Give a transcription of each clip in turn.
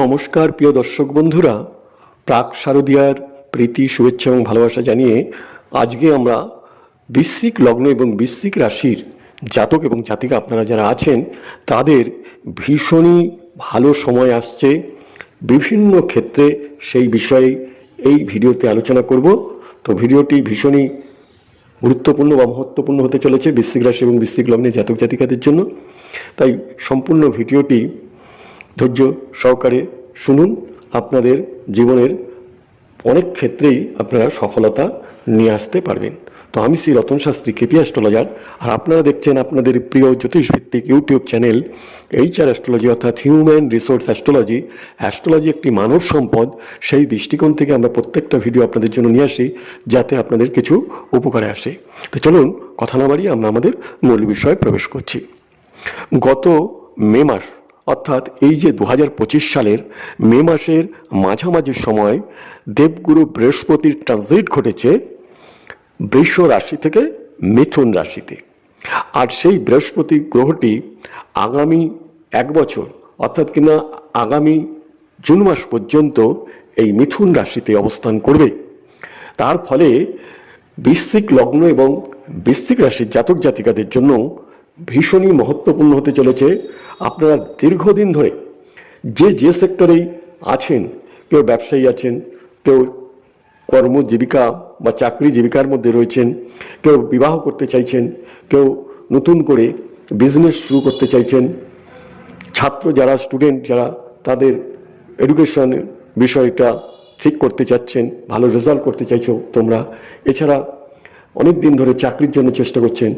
নমস্কার, প্রিয় দর্শক বন্ধুরা। প্রাক শারদীয়ার প্রীতি, শুভেচ্ছা এবং ভালোবাসা জানিয়ে আজকে আমরা বৃশ্চিক লগ্ন এবং বৃশ্চিক রাশির জাতক এবং জাতিকা আপনারা যারা আছেন, তাদের ভীষণই ভালো সময় আসছে। বিভিন্ন ক্ষেত্রে সেই বিষয়ে এই ভিডিওতে আলোচনা করব। তো ভিডিওটি ভীষণই গুরুত্বপূর্ণ বা মহত্বপূর্ণ হতে চলেছে বৃশ্চিক রাশি এবং বৃশ্চিক লগ্নের জাতক জাতিকাদের জন্য। তাই সম্পূর্ণ ভিডিওটি ধৈর্য সহকারে শুনুন, আপনাদের জীবনের অনেক ক্ষেত্রেই আপনারা সফলতা নিয়ে আসতে পারবেন। তো আমি শ্রী রতন শাস্ত্রী, কেপি অ্যাস্ট্রোলজার, আর আপনারা দেখছেন আপনাদের প্রিয় জ্যোতিষভিত্তিক YouTube channel H R astrology, অর্থাৎ হিউম্যান রিসোর্স অ্যাস্ট্রোলজি। অ্যাস্ট্রোলজি একটি মানব সম্পদ, সেই দৃষ্টিকোণ থেকে আমরা প্রত্যেকটা ভিডিও আপনাদের জন্য নিয়ে আসি, যাতে আপনাদের কিছু উপকারে আসে। তো চলুন, কথা না বাড়িয়ে আমরা আমাদের মূল বিষয়ে প্রবেশ করছি। গত মে মাস অর্থাৎ এই যে দু হাজার পঁচিশ সালের মে মাসের মাঝামাঝি সময় দেবগুরু বৃহস্পতির ট্রানজিট ঘটেছে বৃষ রাশি থেকে মিথুন রাশিতে। আর সেই বৃহস্পতি গ্রহটি আগামী এক বছর, অর্থাৎ কিনা আগামী জুন মাস পর্যন্ত এই মিথুন রাশিতে অবস্থান করবে। তার ফলে বৃশ্চিক লগ্ন এবং বৃশ্চিক রাশির জাতক জাতিকাদের জন্য ভীষণই মহত্বপূর্ণ হতে চলেছে। আপনারা দীর্ঘদিন ধরে যে যে সেক্টরেই আছেন, কেউ ব্যবসায়ী আছেন, কেউ কর্ম জীবিকা বা চাকরি জীবিকার মধ্যে রয়েছেন, কেউ বিবাহ করতে চাইছেন, কেউ নতুন করে বিজনেস শুরু করতে চাইছেন, ছাত্র যারা স্টুডেন্ট যারা, তাদের এডুকেশন বিষয়টা ঠিক করতে চাচ্ছেন, ভালো রেজাল্ট করতে চাইছো তোমরা। এছাড়া অনেক দিন ধরে চাকরির জন্য চেষ্টা করছেন।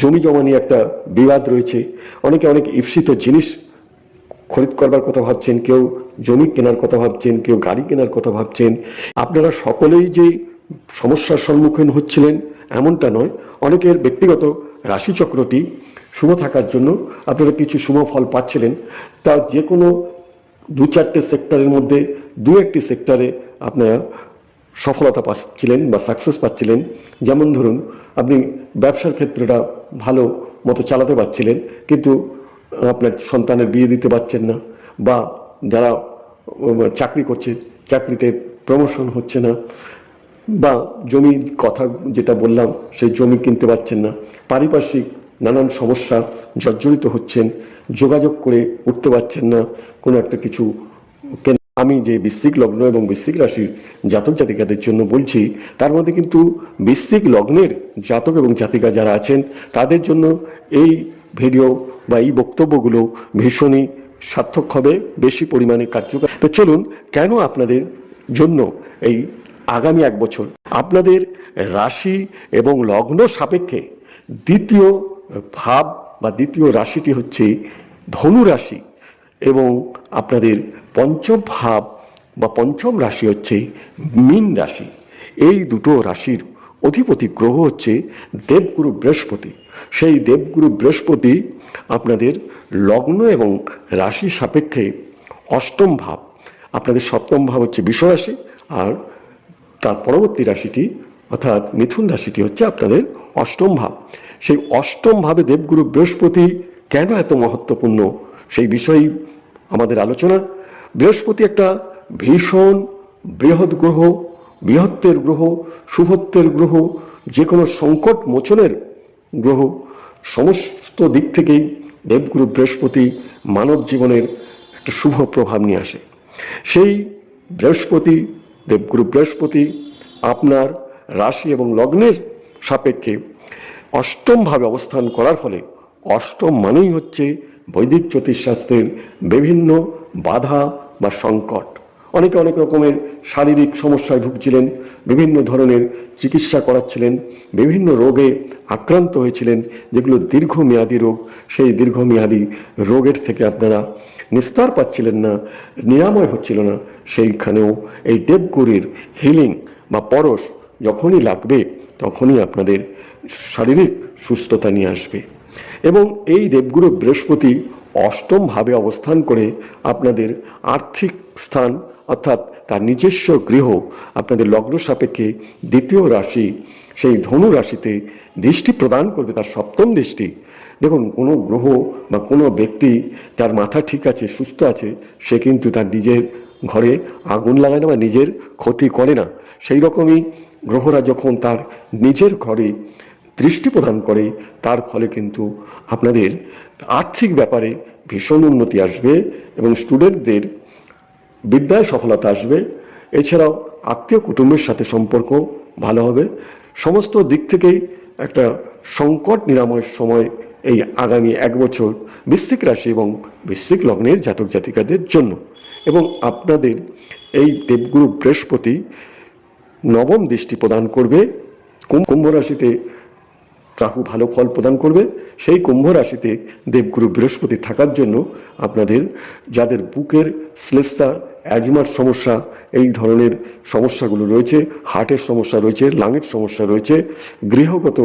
জমি জমা নিয়ে একটা বিবাদ রয়েছে। অনেকে অনেক ঈপ্সিত জিনিস খরিদ করবার কথা ভাবছেন, কেউ জমি কেনার কথা ভাবছেন, কেউ গাড়ি কেনার কথা ভাবছেন। আপনারা সকলেই যে সমস্যার সম্মুখীন হচ্ছিলেন এমনটা নয়। অনেকের ব্যক্তিগত রাশিচক্রটি শুভ থাকার জন্য আপনারা কিছু শুভ ফল পাচ্ছিলেন। তা যে কোনো দু চারটে সেক্টরের মধ্যে দু একটি সেক্টরে আপনারা সফলতা পাচ্ছিলেন বা সাকসেস পাচ্ছিলেন। যেমন ধরুন, আপনি ব্যবসার ক্ষেত্রটা ভালো মতো চালাতে পারছিলেন, কিন্তু আপনার সন্তানের বিয়ে দিতে পারছেন না বা যারা চাকরি করছে, চাকরিতে প্রমোশন হচ্ছে না বা জমি কথা যেটা বললাম, সেই জমি কিনতে পারছেন না, পারিপার্শ্বিক নানান সমস্যা জর্জরিত হচ্ছেন, যোগাযোগ করে উঠতে পারছেন না, কোনো একটা কিছু আমি যে বৃশ্চিক লগ্ন এবং বৃশ্চিক রাশির জাতক জাতিকাদের জন্য বলছি, তার মধ্যে কিন্তু বৃশ্চিক লগ্নের জাতক এবং জাতিকা যারা আছেন, তাদের জন্য এই ভিডিও বা এই বক্তব্যগুলো ভীষণই সার্থক হবে, বেশি পরিমাণে কার্যকর। তো চলুন, কেন আপনাদের জন্য এই আগামী এক বছর আপনাদের রাশি এবং লগ্ন সাপেক্ষে দ্বিতীয় ভাব বা দ্বিতীয় রাশিটি হচ্ছে ধনু রাশি? এবং আপনাদের পঞ্চম ভাব বা পঞ্চম রাশি হচ্ছে মীন রাশি। এই দুটো রাশির অধিপতি গ্রহ হচ্ছে দেবগুরু বৃহস্পতি। সেই দেবগুরু বৃহস্পতি আপনাদের লগ্ন এবং রাশি সাপেক্ষে অষ্টম ভাব। আপনাদের সপ্তম ভাব হচ্ছে বিশ্বরাশি আর তার পরবর্তী রাশিটি অর্থাৎ মিথুন রাশিটি হচ্ছে আপনাদের অষ্টম ভাব। সেই অষ্টম ভাবে দেবগুরু বৃহস্পতি কেন এত মহত্বপূর্ণ? সেই বিষয়েই আমাদের আলোচনা। বৃহস্পতি একটা ভীষণ বৃহৎ গ্রহ বৃহত্বের গ্রহ, শুভত্বের গ্রহ যে কোনো সংকট মোচনের গ্রহ। সমস্ত দিক থেকেই দেবগুরু বৃহস্পতি মানব জীবনের একটা শুভ প্রভাব নিয়ে আসে। সেই বৃহস্পতি, দেবগুরু বৃহস্পতি আপনার রাশি এবং লগ্নের সাপেক্ষে অষ্টমভাবে অবস্থান করার ফলে অষ্টম মানেই হচ্ছে বৈদিক জ্যোতিষশাস্ত্রের বিভিন্ন বাধা বা সংকট। অনেকে অনেক রকমের শারীরিক সমস্যায় ভুগছিলেন, বিভিন্ন ধরনের চিকিৎসা করাচ্ছিলেন, বিভিন্ন রোগে আক্রান্ত হয়েছিলেন, যেগুলো দীর্ঘমেয়াদী রোগ। সেই দীর্ঘমেয়াদী রোগের থেকে আপনারা নিস্তার পাচ্ছিলেন না, নিরাময় হচ্ছিল না। সেইখানেও এই দেবগুরির হিলিং বা পরশ যখনই লাগবে, তখনই আপনাদের শারীরিক সুস্থতা নিয়ে আসবে। এবং এই দেবগুরু বৃহস্পতি অষ্টম ভাবে অবস্থান করে আপনাদের আর্থিক স্থান, অর্থাৎ তার নিজস্ব গৃহ, আপনাদের লগ্ন সাপেক্ষে দ্বিতীয় রাশি, সেই ধনু রাশিতে দৃষ্টি প্রদান করবে তার সপ্তম দৃষ্টি। দেখুন, কোনো গ্রহ বা কোনো ব্যক্তি তার মাথা ঠিক আছে, সুস্থ আছে, সে কিন্তু তার নিজের ঘরে আগুন লাগায় না বা নিজের ক্ষতি করে না। সেই রকমই গ্রহরা যখন তার নিজের ঘরে দৃষ্টি প্রদান করে, তার ফলে কিন্তু আপনাদের আর্থিক ব্যাপারে ভীষণ উন্নতি আসবে এবং স্টুডেন্টদের বিদ্যায় সফলতা আসবে। এছাড়াও আত্মীয় কুটুম্বের সাথে সম্পর্ক ভালো হবে। সমস্ত দিক থেকেই একটা সংকট নিরাময়ের সময় এই আগামী এক বছর বৃশ্চিক রাশি এবং বৃশ্চিক লগ্নের জাতক জাতিকাদের জন্য। এবং আপনাদের এই দেবগুরু বৃহস্পতি নবম দৃষ্টি প্রদান করবে। কুম- কুম্ভ রাশিতে রাহু ভালো ফল প্রদান করবে। সেই কুম্ভ রাশিতে দেবগুরু বৃহস্পতি থাকার জন্য আপনাদের, যাদের বুকের শ্লেষা অ্যাজমার সমস্যা, এই ধরনের সমস্যাগুলো রয়েছে, হার্টের সমস্যা রয়েছে লাঙের সমস্যা রয়েছে, গৃহগত,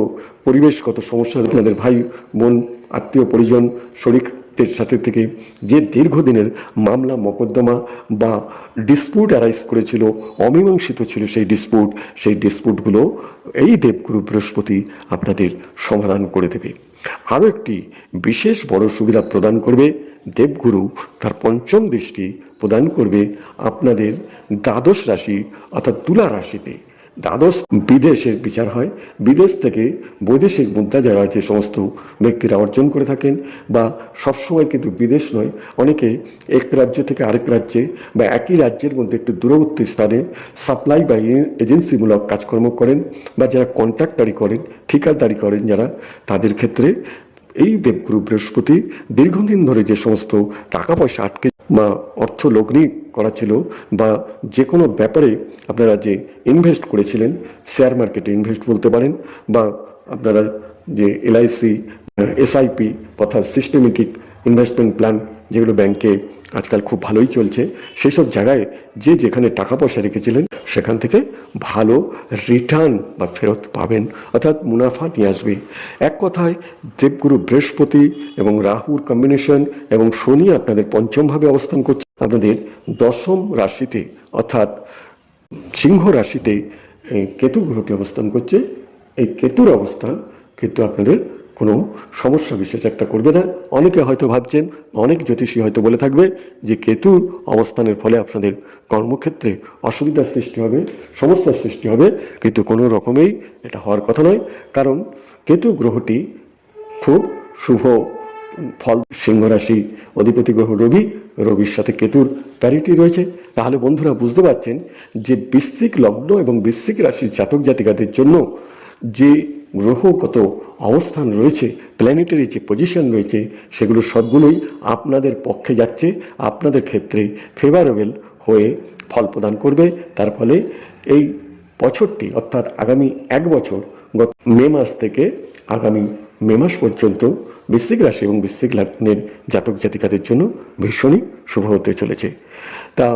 পরিবেশগত সমস্যা আপনাদের ভাই, বোন, আত্মীয়, পরিজন শরীরের সাথে থেকে যে দীর্ঘদিনের মামলা, মকদ্দমা বা ডিসপুট অ্যারাইজ করেছিল, অমীমাংসিত ছিল সেই ডিসপুট, সেই ডিসপুটগুলো এই দেবগুরু বৃহস্পতি আপনাদের সমাধান করে দেবে। আরও একটি বিশেষ বড় সুবিধা প্রদান করবে, দেবগুরু তার পঞ্চম দৃষ্টি প্রদান করবে আপনাদের দ্বাদশ রাশি অর্থাৎ তুলা রাশিতে। দ্বাদশ বিদেশের বিচার হয়। বিদেশ থেকে বৈদেশিক মুদ্রা যারা যে সমস্ত ব্যক্তিরা অর্জন করে থাকেন বা সবসময় কিন্তু বিদেশ নয়। অনেকে এক রাজ্য থেকে আরেক রাজ্যে বা একই রাজ্যের মধ্যে একটু দূরবর্তী স্থানে সাপ্লাই বা এজেন্সিমূলক কাজকর্ম করেন বা যারা কন্ট্রাক্টারি করেন, ঠিকাদারি করেন যারা, তাদের ক্ষেত্রে এই দেবগুরু বৃহস্পতি দীর্ঘদিন ধরে যে সমস্ত টাকা পয়সা আটকে বা অর্থ লগ্নি করা ছিল বা যে কোনো ব্যাপারে আপনারা যে ইনভেস্ট করেছিলেন শেয়ার মার্কেটে ইনভেস্ট বলতে পারেন বা আপনারা যে এলআইসি এসআইপি তথা সিস্টেমেটিক ইনভেস্টমেন্ট প্ল্যান যেগুলো ব্যাংকে আজকাল খুব ভালোই চলছে সেই সব জায়গায় যে যেখানে টাকা পয়সা রেখেছিলেন, সেখান থেকে ভালো রিটার্ন বা ফেরত পাবেন, অর্থাৎ মুনাফা নিয়ে আসবে। এক কথায়, দেবগুরু বৃহস্পতি এবং রাহুর কম্বিনেশন এবং শনি আপনাদের পঞ্চমভাবে অবস্থান করছে। আপনাদের দশম রাশিতে, অর্থাৎ সিংহ রাশিতে কেতু গ্রহটি অবস্থান করছে। এই কেতুর অবস্থান কিন্তু আপনাদের কোনো সমস্যা বিশেষ একটা করবে না। অনেকে হয়তো ভাবছেন, অনেক জ্যোতিষী হয়তো বলে থাকবে যে কেতুর অবস্থানের ফলে আপনাদের কর্মক্ষেত্রে অসুবিধার সৃষ্টি হবে সমস্যার সৃষ্টি হবে। কিন্তু কোনো রকমেই এটা হওয়ার কথা নয়। কারণ কেতু গ্রহটি খুব শুভ ফল। সিংহ রাশি অধিপতি গ্রহ রবি, রবির সাথে কেতুর প্যারিটি রয়েছে। তাহলে বন্ধুরা বুঝতে পারছেন যে বৃশ্চিক লগ্ন এবং বৃশ্চিক রাশির জাতক জাতিকাদের জন্য যে গ্রহগত অবস্থান রয়েছে প্ল্যানেটারি যে পজিশন রয়েছে, সেগুলো সবগুলোই আপনাদের পক্ষে যাচ্ছে, আপনাদের ক্ষেত্রে ফেভারেবল হয়ে ফল প্রদান করবে। তার ফলে এই বছরটি, অর্থাৎ আগামী এক বছর, গত মে মাস থেকে আগামী মে মাস পর্যন্ত বৃশ্চিক রাশি এবং বৃশ্চিক লগ্নের জাতক জাতিকাদের জন্য ভীষণই শুভ হতে চলেছে। তা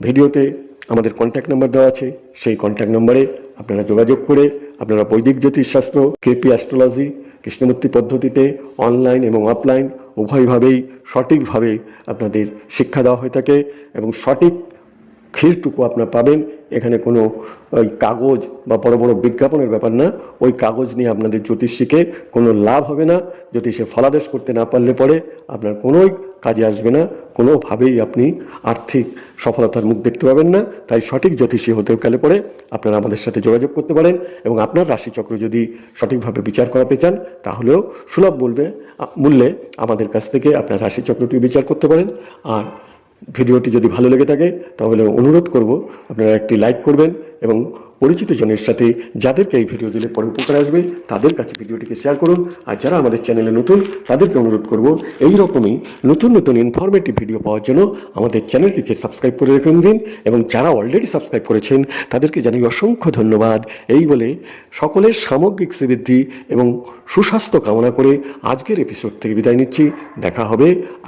ভিডিওতে আমাদের কন্ট্যাক্ট নাম্বার দেওয়া আছে। সেই কন্ট্যাক্ট নাম্বারে আপনারা যোগাযোগ করে আপনারা বৈদিক জ্যোতিষশাস্ত্র কেপি অ্যাস্ট্রোলজি কৃষ্ণমূর্তি পদ্ধতিতে অনলাইন এবং অফলাইন উভয়ভাবেই সঠিকভাবে আপনাদের শিক্ষা দেওয়া হয়ে থাকে এবং সঠিক ক্ষীরটুকু আপনারা পাবেন এখানে কোনো, ওই কাগজ বা বড় বড় বিজ্ঞাপনের ব্যাপার না। ওই কাগজ নিয়ে আপনাদের জ্যোতিষীকে কোনো লাভ হবে না। জ্যোতিষে ফলাদেশ করতে না পারলে পরে আপনার কোনোই কাজে আসবে না। কোনোভাবেই আপনি আর্থিক সফলতার মুখ দেখতে পাবেন না। তাই সঠিক জ্যোতিষী হতে গেলে পরে আপনারা আমাদের সাথে যোগাযোগ করতে পারেন এবং আপনার রাশিচক্র যদি সঠিকভাবে বিচার করাতে চান, তাহলেও সুলভ বলবে মূল্যে আমাদের কাছ থেকে আপনার রাশিচক্রটি বিচার করতে পারেন। আর ভিডিওটি যদি ভালো লেগে থাকে, তাহলে অনুরোধ করব আপনারা একটি লাইক করবেন এবং পরিচিত জনের সাথে যাদেরকে এই ভিডিও দিলে পরে উপকার আসবে, তাদের কাছে ভিডিওটিকে শেয়ার করুন। আর যারা আমাদের চ্যানেলে নতুন, তাদেরকে অনুরোধ করব এই রকমই নতুন নতুন ইনফরমেটিভ ভিডিও পাওয়ার জন্য আমাদের চ্যানেলটিকে সাবস্ক্রাইব করে রেখে দিন এবং যারা অলরেডি সাবস্ক্রাইব করেছেন, তাদেরকে জানাই অসংখ্য ধন্যবাদ। এই বলে সকলের সামগ্রিক শ্রীবৃদ্ধি এবং সুস্বাস্থ্য কামনা করে আজকের এপিসোড থেকে বিদায় নিচ্ছি। দেখা হবে